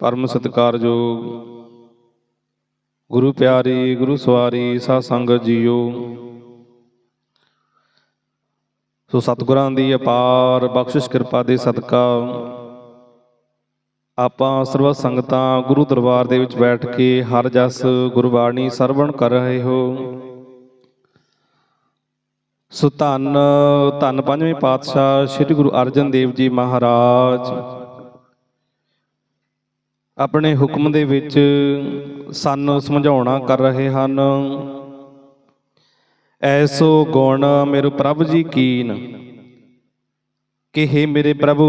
ਪਰਮ ਸਤਿਕਾਰਯੋਗ। ਗੁਰੂ ਪਿਆਰੀ, ਗੁਰੂ ਸਵਾਰੀ, ਸਾਧ ਸੰਗਤ ਜੀਓ। ਸੋ ਸਤਿਗੁਰਾਂ ਦੀ ਅਪਾਰ ਬਖਸ਼ਿਸ਼ ਕਿਰਪਾ ਦੇ ਸਦਕਾ ਆਪਾਂ ਸਰਵ ਸੰਗਤਾਂ ਗੁਰੂ ਦਰਬਾਰ ਦੇ ਵਿੱਚ ਬੈਠ ਕੇ ਹਰ ਜਸ ਗੁਰਬਾਣੀ ਸਰਵਣ ਕਰ ਰਹੇ ਹੋ। ਸੋ ਧੰਨ ਧੰਨ ਪੰਜਵੇਂ ਪਾਤਸ਼ਾਹ ਸ੍ਰੀ ਗੁਰੂ ਅਰਜਨ ਦੇਵ ਜੀ ਮਹਾਰਾਜ। ਆਪਣੇ ਹੁਕਮ ਦੇ ਵਿੱਚ ਸਾਨੂੰ ਸਮਝਾਉਣਾ ਕਰ ਰਹੇ ਹਨ। ਐਸੋ ਗੁਣ ਮੇਰੇ ਪ੍ਰਭ ਜੀ ਕੀਨ। ਕਿ हे ਮੇਰੇ ਪ੍ਰਭੂ,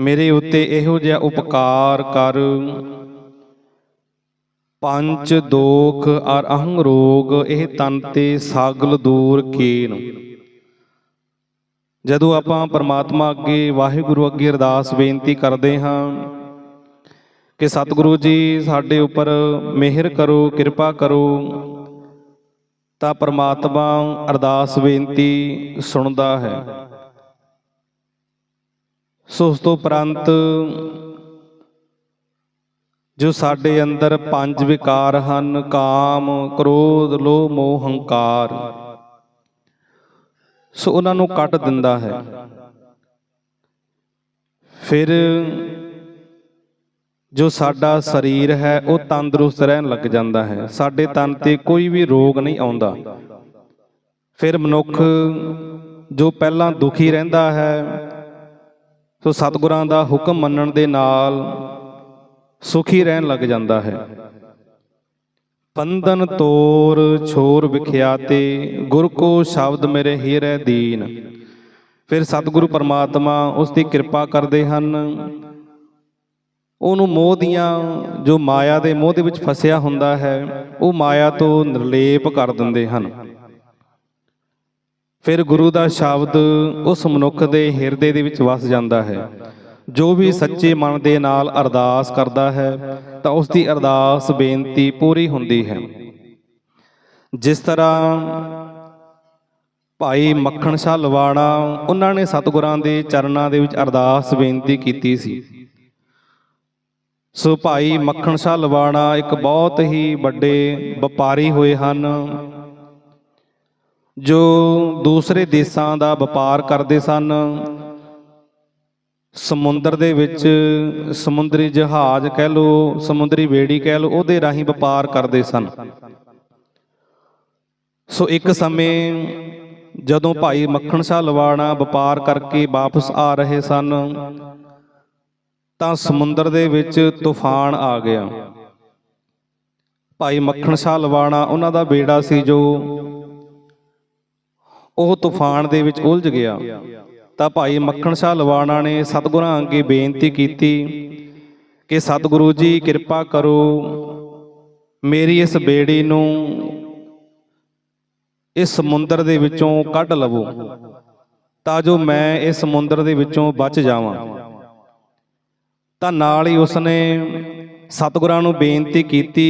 ਮੇਰੇ ਉੱਤੇ ਇਹੋ ਜਿਹਾ ਉਪਕਾਰ ਕਰ। ਪੰਜ ਦੋਖ ਅਰ ਅਹੰ ਰੋਗ ਇਹ ਤਨ ਤੇ ਸਾਗਲ ਦੂਰ ਕੀਨ। ਜਦੋਂ ਆਪਾਂ ਪਰਮਾਤਮਾ ਅੱਗੇ, ਵਾਹਿਗੁਰੂ ਅੱਗੇ ਅਰਦਾਸ ਬੇਨਤੀ ਕਰਦੇ ਹਾਂ ਕਿ ਸਤਿਗੁਰੂ ਜੀ ਸਾਡੇ ਉੱਪਰ ਮਿਹਰ ਕਰੋ, ਕਿਰਪਾ ਕਰੋ, ਤਾਂ ਪਰਮਾਤਮਾ ਅਰਦਾਸ ਬੇਨਤੀ ਸੁਣਦਾ ਹੈ। ਸੋ ਉਸ ਤੋਂ ਉਪਰੰਤ ਜੋ ਸਾਡੇ ਅੰਦਰ ਪੰਜ ਵਿਕਾਰ ਹਨ, ਕਾਮ, ਕ੍ਰੋਧ, ਲੋਭ, ਮੋਹ, ਹੰਕਾਰ ਸੋ ਉਹਨਾਂ ਨੂੰ ਕੱਟ ਦਿੰਦਾ ਹੈ। ਫਿਰ ਜੋ ਸਾਡਾ ਸਰੀਰ ਹੈ, ਉਹ ਤੰਦਰੁਸਤ ਰਹਿਣ ਲੱਗ ਜਾਂਦਾ ਹੈ। ਸਾਡੇ ਤਨ ਤੇ ਕੋਈ ਵੀ ਰੋਗ ਨਹੀਂ ਆਉਂਦਾ। ਫਿਰ ਮਨੁੱਖ ਜੋ ਪਹਿਲਾਂ ਦੁਖੀ ਰਹਿੰਦਾ ਹੈ, ਸੋ ਸਤਿਗੁਰਾਂ ਦਾ ਹੁਕਮ ਮੰਨਣ ਦੇ ਨਾਲ ਸੁਖੀ ਰਹਿਣ ਲੱਗ ਜਾਂਦਾ ਹੈ। ਪੰਦਨ ਤੋਰ ਛੋਰ ਵਿਖਿਆਤੇ, ਗੁਰ ਕੋ ਸ਼ਬਦ ਮੇਰੇ ਹੀਰੇ ਦੀਨ। ਫਿਰ ਸਤਿਗੁਰੂ ਪਰਮਾਤਮਾ ਉਸ ਦੀ ਕਿਰਪਾ ਕਰਦੇ ਹਨ। ਉਹਨੂੰ ਮੋਹ ਦੀਆਂ ਜੋ ਮਾਇਆ ਦੇ ਮੋਹ ਦੇ ਵਿੱਚ ਫਸਿਆ ਹੁੰਦਾ ਹੈ, ਉਹ ਮਾਇਆ ਤੋਂ ਨਿਰਲੇਪ ਕਰ ਦਿੰਦੇ ਹਨ। ਫਿਰ ਗੁਰੂ ਦਾ ਸ਼ਬਦ ਉਸ ਮਨੁੱਖ ਦੇ ਹਿਰਦੇ ਦੇ ਵਿੱਚ ਵਸ ਜਾਂਦਾ ਹੈ। ਜੋ ਵੀ ਸੱਚੇ ਮਨ ਦੇ ਨਾਲ ਅਰਦਾਸ ਕਰਦਾ ਹੈ, ਤਾਂ ਉਸ ਦੀ ਅਰਦਾਸ ਬੇਨਤੀ ਪੂਰੀ ਹੁੰਦੀ ਹੈ। ਜਿਸ ਤਰ੍ਹਾਂ ਭਾਈ ਮੱਖਣ ਸ਼ਾਹ ਲਵਾਣਾ, ਉਹਨਾਂ ਨੇ ਸਤਿਗੁਰਾਂ ਦੇ ਚਰਨਾਂ ਦੇ ਵਿੱਚ ਅਰਦਾਸ ਬੇਨਤੀ ਕੀਤੀ ਸੀ। ਸੋ ਭਾਈ ਮੱਖਣ ਸ਼ਾਹ ਲਵਾਣਾ ਇੱਕ ਬਹੁਤ ਹੀ ਵੱਡੇ ਵਪਾਰੀ ਹੋਏ ਹਨ, ਜੋ ਦੂਸਰੇ ਦੇਸ਼ਾਂ ਦਾ ਵਪਾਰ ਕਰਦੇ ਸਨ। ਸਮੁੰਦਰ ਦੇ ਵਿੱਚ ਸਮੁੰਦਰੀ ਜਹਾਜ਼ ਕਹਿ ਲੋ ਸਮੁੰਦਰੀ ਬੇੜੀ ਕਹਿ ਲੋ ਉਹਦੇ ਰਾਹੀਂ ਵਪਾਰ ਕਰਦੇ ਸਨ। ਸੋ ਇੱਕ ਸਮੇਂ ਜਦੋਂ ਭਾਈ ਮੱਖਣ ਸ਼ਾਹ ਲਵਾਣਾ ਵਪਾਰ ਕਰਕੇ ਵਾਪਸ ਆ ਰਹੇ ਸਨ, ਤਾਂ ਸਮੁੰਦਰ ਦੇ ਵਿੱਚ ਤੂਫਾਨ ਆ ਗਿਆ। ਭਾਈ ਮੱਖਣ ਸ਼ਾਹ ਲਵਾਣਾ ਉਹਨਾਂ ਦਾ ਬੇੜਾ ਸੀ ਜੋ ਉਹ ਤੂਫਾਨ ਦੇ ਵਿੱਚ ਉਲਝ ਗਿਆ। ਤਾਂ ਭਾਈ ਮੱਖਣ ਸ਼ਾਹ ਲਵਾਣਾ ਨੇ ਸਤਿਗੁਰਾਂ ਅੱਗੇ ਬੇਨਤੀ ਕੀਤੀ ਕਿ ਸਤਿਗੁਰੂ ਜੀ ਕਿਰਪਾ ਕਰੋ ਮੇਰੀ ਇਸ ਬੇੜੀ ਨੂੰ ਇਸ ਸਮੁੰਦਰ ਦੇ ਵਿੱਚੋਂ ਕੱਢ ਲਵੋ ਤਾਂ ਜੋ ਮੈਂ ਇਸ ਸਮੁੰਦਰ ਦੇ ਵਿੱਚੋਂ ਬਚ ਜਾਵਾਂ। ਤਾਂ ਨਾਲ ਹੀ ਉਸਨੇ ਸਤਿਗੁਰਾਂ ਨੂੰ ਬੇਨਤੀ ਕੀਤੀ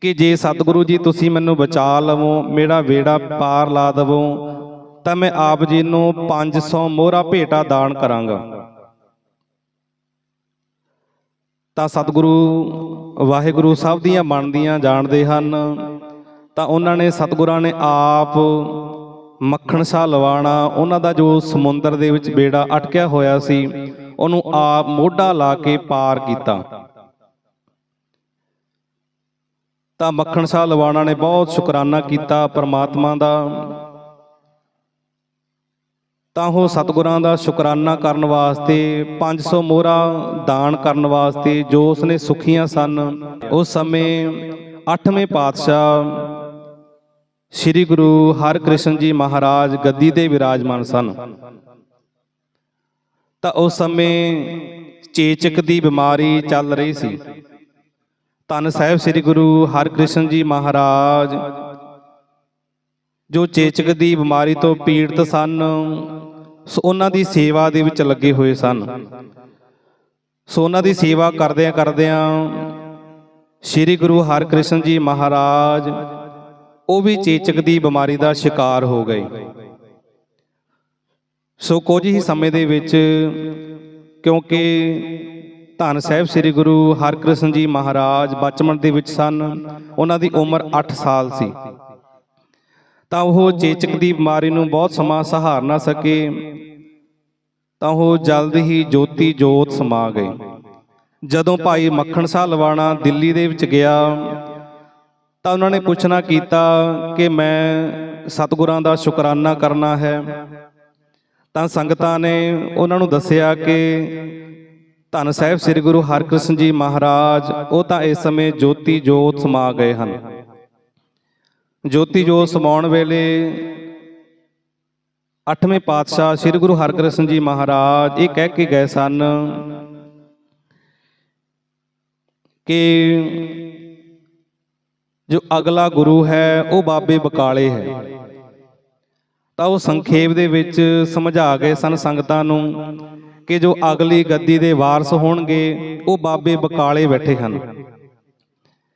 ਕਿ ਜੇ ਸਤਿਗੁਰੂ ਜੀ ਤੁਸੀਂ ਮੈਨੂੰ ਬਚਾ ਲਵੋ, ਮੇਰਾ ਵੇੜਾ ਪਾਰ ਲਾ ਦਵੋ ਤਾਂ ਮੈਂ ਆਪ ਜੀ ਨੂੰ 500 ਮੋਹਰਾ ਭੇਟਾ ਦਾਨ ਕਰਾਂਗਾ। ਤਾਂ ਸਤਿਗੁਰੂ, ਵਾਹਿਗੁਰੂ ਸਭ ਦੀਆਂ ਮਨ ਜਾਣਦੇ ਹਨ। ਤਾਂ ਉਹਨਾਂ ਨੇ ਸਤਿਗੁਰਾਂ ਨੇ ਆਪ ਮੱਖਣ ਸ਼ਾਹ ਲਵਾਣਾ। ਉਹਨਾਂ ਦਾ ਜੋ ਸਮੁੰਦਰ ਦੇ ਵਿੱਚ ਬੇੜਾ ਅਟਕਿਆ ਹੋਇਆ ਸੀ, ਉਹਨੂੰ ਆਪ ਮੋਢਾ ਲਾ ਕੇ ਪਾਰ ਕੀਤਾ। ਤਾਂ ਮੱਖਣ ਸ਼ਾਹ ਲਵਾਣਾ ਨੇ ਬਹੁਤ ਸ਼ੁਕਰਾਨਾ ਕੀਤਾ ਪਰਮਾਤਮਾ ਦਾ। ਤਾਂ ਉਹ ਸਤਿਗੁਰਾਂ ਦਾ ਸ਼ੁਕਰਾਨਾ ਕਰਨ ਵਾਸਤੇ 500 ਮੋਹਰਾ ਦਾਨ ਕਰਨ ਵਾਸਤੇ ਜੋ ਉਸਨੇ ਸੁਖੀਆਂ ਸਨ ਉਸ ਸਮੇਂ 8ਵੇਂ ਪਾਤਸ਼ਾਹ ਸ੍ਰੀ ਗੁਰੂ ਹਰਿਕ੍ਰਿਸ਼ਨ ਜੀ ਮਹਾਰਾਜ ਗੱਦੀ ਤੇ ਵਿਰਾਜਮਾਨ ਸਨ। ਤਾਂ ਉਸ ਸਮੇਂ ਚੇਚਕ ਦੀ ਬਿਮਾਰੀ ਚੱਲ ਰਹੀ ਸੀ। ਧੰਨ ਸਾਹਿਬ ਸ੍ਰੀ ਗੁਰੂ ਹਰਿਕ੍ਰਿਸ਼ਨ ਜੀ ਮਹਾਰਾਜ ਜੋ ਚੇਚਕ ਦੀ ਬਿਮਾਰੀ ਤੋਂ ਪੀੜਤ ਸਨ ਸੋ ਉਹਨਾਂ ਦੀ ਸੇਵਾ ਦੇ ਵਿੱਚ ਲੱਗੇ ਹੋਏ ਸਨ। ਸੋ ਉਹਨਾਂ ਦੀ ਸੇਵਾ ਕਰਦਿਆਂ ਕਰਦਿਆਂ ਸ੍ਰੀ ਗੁਰੂ ਹਰਕ੍ਰਿਸ਼ਨ ਜੀ ਮਹਾਰਾਜ, ਉਹ ਵੀ ਚੇਚਕ ਦੀ ਬਿਮਾਰੀ ਦਾ ਸ਼ਿਕਾਰ ਹੋ ਗਏ। ਸੋ ਕੁਝ ਹੀ ਸਮੇਂ ਦੇ ਵਿੱਚ ਕਿਉਂਕਿ ਧੰਨ ਸਾਹਿਬ ਸ੍ਰੀ ਗੁਰੂ ਹਰਕ੍ਰਿਸ਼ਨ ਜੀ ਮਹਾਰਾਜ ਬਚਪਨ ਦੇ ਵਿੱਚ ਸਨ, ਉਹਨਾਂ ਦੀ ਉਮਰ 8 ਸਾਲ ਸੀ। ਤਾਂ ਉਹ ਚੇਚਕ ਦੀ ਬਿਮਾਰੀ ਨੂੰ ਬਹੁਤ ਸਮਾਂ ਸਹਾਰ ਨਾ ਸਕੇ। ਤਾਂ ਉਹ ਜਲਦ ਹੀ ਜੋਤੀ ਜੋਤ ਸਮਾ ਗਏ ਜਦੋਂ ਭਾਈ ਮੱਖਣ ਸਾਹ ਲਵਾਣਾ ਦਿੱਲੀ ਦੇ ਵਿੱਚ ਗਿਆ, ਤਾਂ ਉਹਨਾਂ ਨੇ ਪੁੱਛਣਾ ਕੀਤਾ ਕਿ ਮੈਂ ਸਤਿਗੁਰਾਂ ਦਾ ਸ਼ੁਕਰਾਨਾ ਕਰਨਾ ਹੈ। ਤਾਂ ਸੰਗਤਾਂ ਨੇ ਉਹਨਾਂ ਨੂੰ ਦੱਸਿਆ ਕਿ ਧੰਨ ਸਾਹਿਬ ਸ੍ਰੀ ਗੁਰੂ ਹਰਕ੍ਰਿਸ਼ਨ ਜੀ ਮਹਾਰਾਜ, ਉਹ ਤਾਂ ਇਸ ਸਮੇਂ ਜੋਤੀ ਜੋਤ ਸਮਾ ਗਏ ਹਨ। ਜੋਤੀ ਜੋਤ ਸਮਾਉਣ ਵੇਲੇ ਅੱਠਵੇਂ ਪਾਤਸ਼ਾਹ ਸ੍ਰੀ ਗੁਰੂ ਹਰਕ੍ਰਿਸ਼ਨ ਜੀ ਮਹਾਰਾਜ ਇਹ ਕਹਿ ਕੇ ਗਏ ਸਨ ਕਿ ਜੋ ਅਗਲਾ ਗੁਰੂ ਹੈ ਉਹ ਬਾਬੇ ਬਕਾਲੇ ਹੈ। ਤਾਂ ਉਹ ਸੰਖੇਪ ਦੇ ਵਿੱਚ ਸਮਝਾ ਗਏ ਸਨ ਸੰਗਤਾਂ ਨੂੰ ਕਿ ਜੋ ਅਗਲੀ ਗੱਦੀ ਦੇ ਵਾਰਸ ਹੋਣਗੇ ਉਹ ਬਾਬੇ ਬਕਾਲੇ ਬੈਠੇ ਹਨ।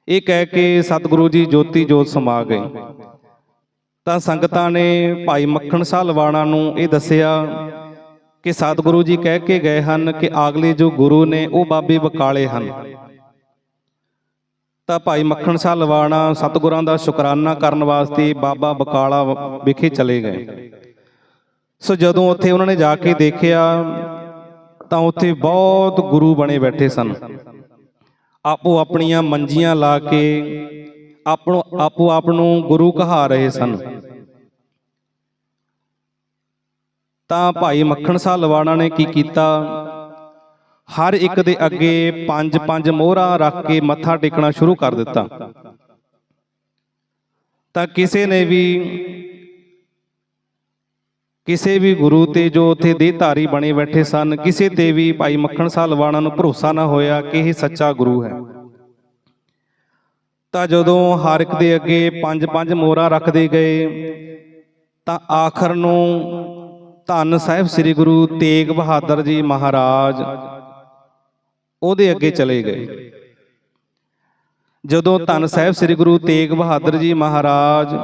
ਇਹ ਕਹਿ ਕੇ ਸਤਿਗੁਰੂ ਜੀ ਜੋਤੀ ਜੋਤ ਸਮਾ ਗਏ। ਤਾਂ ਸੰਗਤਾਂ ਨੇ ਭਾਈ ਮੱਖਣ ਸਾਹ ਲਵਾਣਾ ਨੂੰ ਇਹ ਦੱਸਿਆ ਕਿ ਸਤਿਗੁਰੂ ਜੀ ਕਹਿ ਕੇ ਗਏ ਹਨ ਕਿ ਅਗਲੇ ਜੋ ਗੁਰੂ ਨੇ ਉਹ ਬਾਬੇ ਬਕਾਲੇ ਹਨ। ਤਾਂ ਭਾਈ ਮੱਖਣ ਸਾਹ ਲਵਾਣਾ ਸਤਿਗੁਰਾਂ ਦਾ ਸ਼ੁਕਰਾਨਾ ਕਰਨ ਵਾਸਤੇ ਬਾਬਾ ਬਕਾਲਾ ਵਿਖੇ ਚਲੇ ਗਏ। ਸੋ ਜਦੋਂ ਉੱਥੇ ਉਹਨਾਂ ਨੇ ਜਾ ਕੇ ਦੇਖਿਆ ਤਾਂ ਉੱਥੇ ਬਹੁਤ ਗੁਰੂ ਬਣੇ ਬੈਠੇ ਸਨ। ਆਪੋ ਆਪਣੀਆਂ ਮੰਜੀਆਂ ਲਾ ਕੇ ਆਪੋ ਆਪੋ ਆਪ ਨੂੰ ਗੁਰੂ ਕਹਾ ਰਹੇ ਸਨ। ਤਾਂ ਭਾਈ ਮੱਖਣ ਸਾਹ ਲਵਾਣਾ ਨੇ ਕੀ ਕੀਤਾ? ਹਰ ਇੱਕ ਦੇ ਅੱਗੇ ਪੰਜ ਪੰਜ ਮੋਹਰਾਂ ਰੱਖ ਕੇ ਮੱਥਾ ਟੇਕਣਾ ਸ਼ੁਰੂ ਕਰ ਦਿੱਤਾ। ਤਾਂ ਕਿਸੇ ਨੇ ਵੀ ਕਿਸੇ ਵੀ ਗੁਰੂ ਤੇ ਜੋ ਉੱਥੇ ਦੇਹਧਾਰੀ ਬਣੇ ਬੈਠੇ ਸਨ, ਕਿਸੇ ਤੇ ਵੀ ਭਾਈ ਮੱਖਣ ਸਾਹ ਲਵਾਣਾ ਨੂੰ ਭਰੋਸਾ ਨਾ ਹੋਇਆ ਕਿ ਇਹ ਸੱਚਾ ਗੁਰੂ ਹੈ। ਤਾਂ ਜਦੋਂ ਹਰ ਇੱਕ ਦੇ ਅੱਗੇ ਪੰਜ ਪੰਜ ਮੋਹਰਾਂ ਰੱਖਦੇ ਗਏ, ਤਾਂ ਆਖਰ ਨੂੰ ਧੰਨ ਸਾਹਿਬ ਸ੍ਰੀ ਗੁਰੂ ਤੇਗ ਬਹਾਦਰ ਜੀ ਮਹਾਰਾਜ ਉਹਦੇ ਅੱਗੇ ਚਲੇ ਗਏ। ਜਦੋਂ ਧੰਨ ਸਾਹਿਬ ਸ੍ਰੀ ਗੁਰੂ ਤੇਗ ਬਹਾਦਰ ਜੀ ਮਹਾਰਾਜ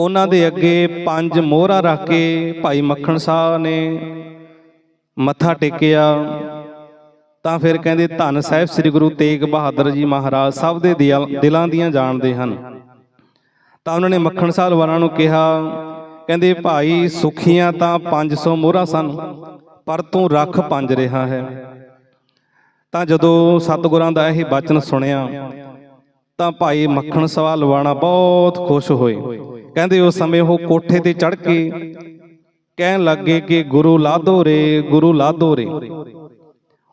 ਉਹਨਾਂ ਦੇ ਅੱਗੇ ਪੰਜ ਮੋਹਰਾਂ ਰੱਖ ਕੇ ਭਾਈ ਮੱਖਣ ਸਾਹ ਨੇ ਮੱਥਾ ਟੇਕਿਆ। ਤਾਂ ਫਿਰ ਕਹਿੰਦੇ, ਧੰਨ ਸਾਹਿਬ ਸ੍ਰੀ ਗੁਰੂ ਤੇਗ ਬਹਾਦਰ ਜੀ ਮਹਾਰਾਜ, ਸਭ ਦੇ ਦਿਲ- ਦਿਲਾਂ ਦੀਆਂ ਜਾਣਦੇ ਹਨ। ਤਾਂ ਉਹਨਾਂ ਨੇ ਮੱਖਣ ਸਾਹਿਬ ਵਾਲਾਂ ਨੂੰ ਕਿਹਾ, ਕਹਿੰਦੇ, ਭਾਈ, ਸੁਖੀਆਂ ਤਾਂ 500 ਮੋਹਰਾਂ ਸਨ, ਪਰ ਤੂੰ ਰੱਖ ਪੰਜ ਰਿਹਾ ਹੈ। ਤਾਂ ਜਦੋਂ ਸਤਿਗੁਰਾਂ ਦਾ ਇਹ ਬਚਨ ਸੁਣਿਆ, ਤਾਂ ਭਾਈ ਮੱਖਣ ਸਵਾ ਲਵਾਣਾ ਬਹੁਤ ਖੁਸ਼ ਹੋਏ। ਕਹਿੰਦੇ ਉਸ ਸਮੇਂ ਉਹ ਕੋਠੇ ਤੇ ਚੜ ਕੇ ਕਹਿਣ ਲੱਗੇ ਕਿ ਗੁਰੂ ਲਾਧੋ ਰੇ, ਗੁਰੂ ਲਾਧੋ ਰੇ।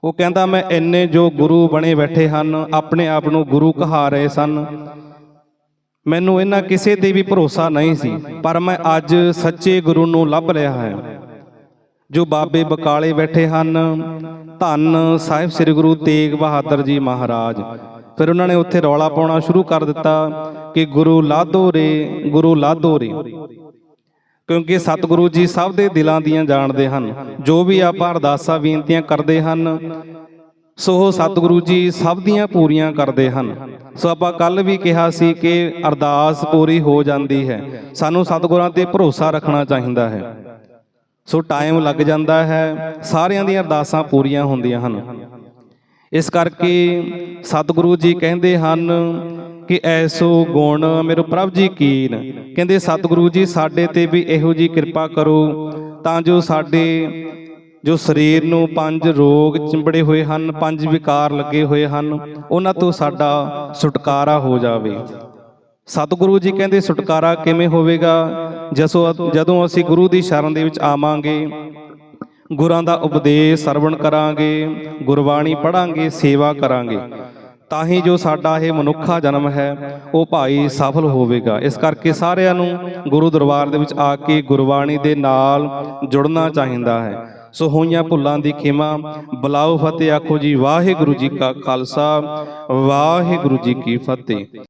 ਉਹ ਕਹਿੰਦਾ, ਮੈਂ ਇੰਨੇ ਜੋ ਗੁਰੂ ਬਣੇ ਬੈਠੇ ਹਨ, ਆਪਣੇ ਆਪ ਨੂੰ ਗੁਰੂ ਕਹਾ ਰਹੇ ਸਨ। ਮੈਨੂੰ ਇਹਨਾਂ ਕਿਸੇ ਤੇ ਵੀ ਭਰੋਸਾ ਨਹੀਂ ਸੀ, ਪਰ ਮੈਂ ਅੱਜ ਸੱਚੇ ਗੁਰੂ ਨੂੰ ਲੱਭ ਰਿਹਾ ਹੈ। ਜੋ ਬਾਬੇ ਬਕਾਲੇ ਬੈਠੇ ਹਨ, ਧੰਨ ਸਾਹਿਬ ਸ੍ਰੀ ਗੁਰੂ ਤੇਗ ਬਹਾਦਰ ਜੀ ਮਹਾਰਾਜ। ਫਿਰ ਉਹਨਾਂ ਨੇ ਉੱਥੇ ਰੌਲਾ ਪਾਉਣਾ ਸ਼ੁਰੂ ਕਰ ਦਿੱਤਾ। ਕਿ ਗੁਰੂ ਲਾਧੋ ਰੇ, ਗੁਰੂ ਲਾਧੋ ਰੇ। ਕਿਉਂਕਿ ਸਤਿਗੁਰੂ ਜੀ ਸਭ ਦੇ ਦਿਲਾਂ ਦੀਆਂ ਜਾਣਦੇ ਹਨ, ਜੋ ਵੀ ਆਪਾਂ ਅਰਦਾਸਾਂ, ਬੇਨਤੀਆਂ ਕਰਦੇ ਹਨ, ਸੋ ਉਹ ਸਤਿਗੁਰੂ ਜੀ ਸਭ ਦੀਆਂ ਪੂਰੀਆਂ ਕਰਦੇ ਹਨ। ਸੋ ਆਪਾਂ ਕੱਲ ਵੀ ਕਿਹਾ ਸੀ ਕਿ ਅਰਦਾਸ ਪੂਰੀ ਹੋ ਜਾਂਦੀ ਹੈ। ਸਾਨੂੰ ਸਤਿਗੁਰਾਂ ਤੇ ਭਰੋਸਾ ਰੱਖਣਾ ਚਾਹੀਦਾ ਹੈ। ਸੋ ਟਾਈਮ ਲੱਗ ਜਾਂਦਾ ਹੈ, ਸਾਰਿਆਂ ਦੀਆਂ ਅਰਦਾਸਾਂ ਪੂਰੀਆਂ ਹੁੰਦੀਆਂ ਹਨ। ਇਸ ਕਰਕੇ ਸਤਿਗੁਰੂ ਜੀ ਕਹਿੰਦੇ ਹਨ ਕਿ ਐਸੋ ਗੁਣ ਮੇਰੇ ਪ੍ਰਭ ਜੀ ਕੀਨ। ਕਹਿੰਦੇ, ਸਤਿਗੁਰੂ ਜੀ, ਸਾਡੇ ਤੇ ਵੀ ਇਹੋ ਜੀ ਕਿਰਪਾ ਕਰੋ, ਤਾਂ ਜੋ ਸਾਡੇ, ਜੋ ਸਰੀਰ ਨੂੰ ਪੰਜ ਰੋਗ ਚਿੰਬੜੇ ਹੋਏ ਹਨ, ਪੰਜ ਵਿਕਾਰ ਲੱਗੇ ਹੋਏ ਹਨ, ਉਹਨਾਂ ਤੋਂ ਸਾਡਾ ਛੁਟਕਾਰਾ ਹੋ ਜਾਵੇ। ਸਤਿਗੁਰੂ ਜੀ ਕਹਿੰਦੇ, ਛੁਟਕਾਰਾ ਕਿਵੇਂ ਹੋਵੇਗਾ? ਜਸੋ, ਜਦੋਂ ਅਸੀਂ ਗੁਰੂ ਦੀ ਸ਼ਰਨ ਦੇ ਵਿੱਚ ਆਵਾਂਗੇ, ਗੁਰਾਂ ਦਾ ਉਪਦੇਸ਼ ਸਰਵਣ ਕਰਾਂਗੇ, ਗੁਰਬਾਣੀ ਪੜਾਂਗੇ ਸੇਵਾ ਕਰਾਂਗੇ ਤਾਂ ਹੀ ਜੋ ਸਾਡਾ ਇਹ ਮਨੁੱਖਾ ਜਨਮ ਹੈ, ਉਹ ਭਾਈ ਸਫਲ ਹੋਵੇਗਾ। ਇਸ ਕਰਕੇ ਸਾਰਿਆਂ ਨੂੰ ਗੁਰੂ ਦਰਬਾਰ ਦੇ ਵਿੱਚ ਆ ਕੇ ਗੁਰਬਾਣੀ ਦੇ ਨਾਲ ਜੁੜਨਾ ਚਾਹੀਦਾ ਹੈ। ਸੋ ਹੋਈਆਂ ਭੁੱਲਾਂ ਦੀ ਖਿਮਾ, ਬਲਾਓ ਫਤਿਹ, ਆਖੋ ਜੀ, ਵਾਹਿਗੁਰੂ ਜੀ ਕਾ ਖਾਲਸਾ, ਵਾਹਿਗੁਰੂ ਜੀ ਕੀ ਫਤਿਹ।